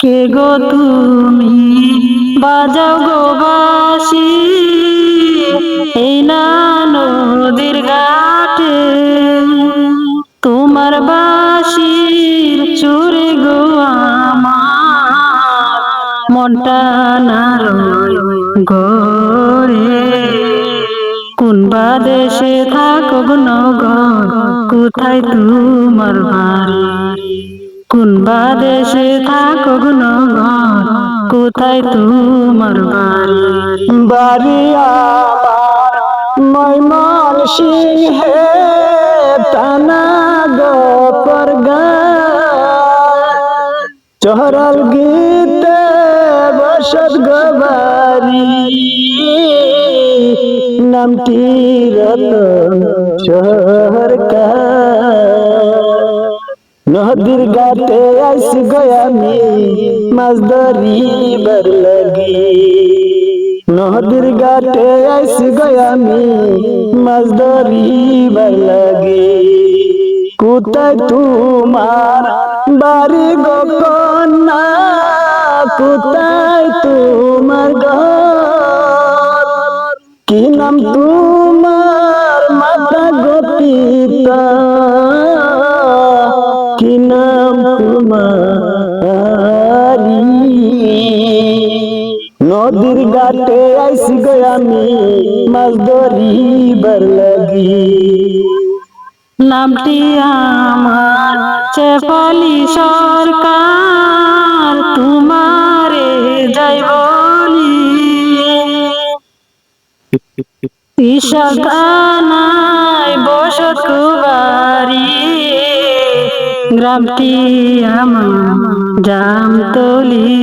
কে গো তুমি? বাজাও গো বাসি এই না নদীর ঘাটে। তোমার বাসির চুরে গো আমার। মনটা নারয় গরে কোন বা দেশে থাকো নগর? কোথায় তোমার বাড়ি? কোন বা দেশে থাকো গো কোথায় তোমার বাড়ি? বাড়ি আমার মৈমল সিংহে, টানা চহরাল গীতে বসত গবারি নামটি রতন সরকার নদীর গাতে আইস গয়ামি মাছ ধরিবার লাগি। নদীর গাতে আইস গয়ামি মাছ ধরিবার লাগি। কোথায় তোমার বাড়ি গো কন্যা? কোথায় তোমার ঘর? কি নাম তোমার মাতা গোপিতা কি নাম তোমারি? নদীর ঘাটে আইসি গো আমি, মাছ লাগি। নামটি আমার চেপালি সরকার, তোমারে যাই বলি। ঈশাখানায় বসত কুবারি গ্রামটি আমার জামতলি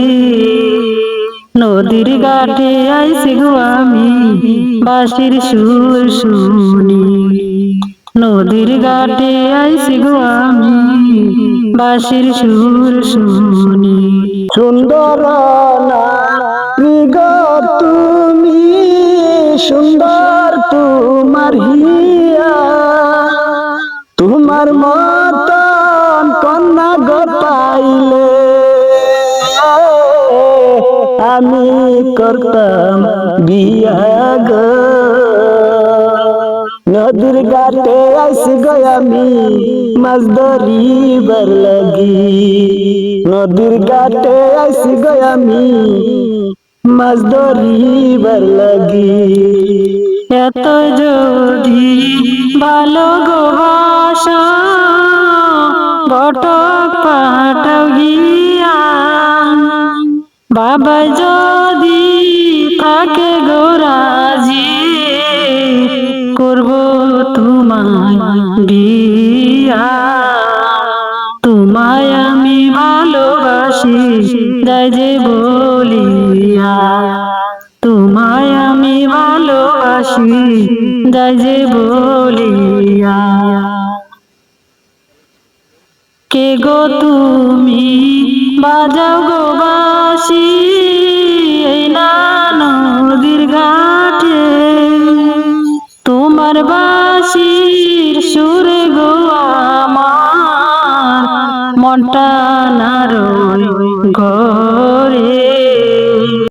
নদীর ঘাটে আইসি গো আমি, বাঁশির সুর শুনি। নদীর ঘাটে আইসি গো আমি, বাঁশির সুর শুনি। সুন্দর তুমি, সুন্দর তোমার হিয়া। তোমার মতন আমি করতাম বিয়া গো নদীর ঘাটে আইসি গো আমি মাছ ধরিবার লাগি নদীর ঘাটে আইসি গো আমি মাছ ধরিবার লাগি বাবা যদি থাকে গো রাজি, করব তোমায় বিয়া। তোমায় আমি ভালোবাসি যাই যে বলিয়া। তোমায় আমি ভালোবাসি যাই যে বলিয়া। কে গো তুমি? বাজাও গো বাসি এই না নদীর ঘাটে। তোমার বাসির সুর গো আমার, মনটা নারয় ঘরে।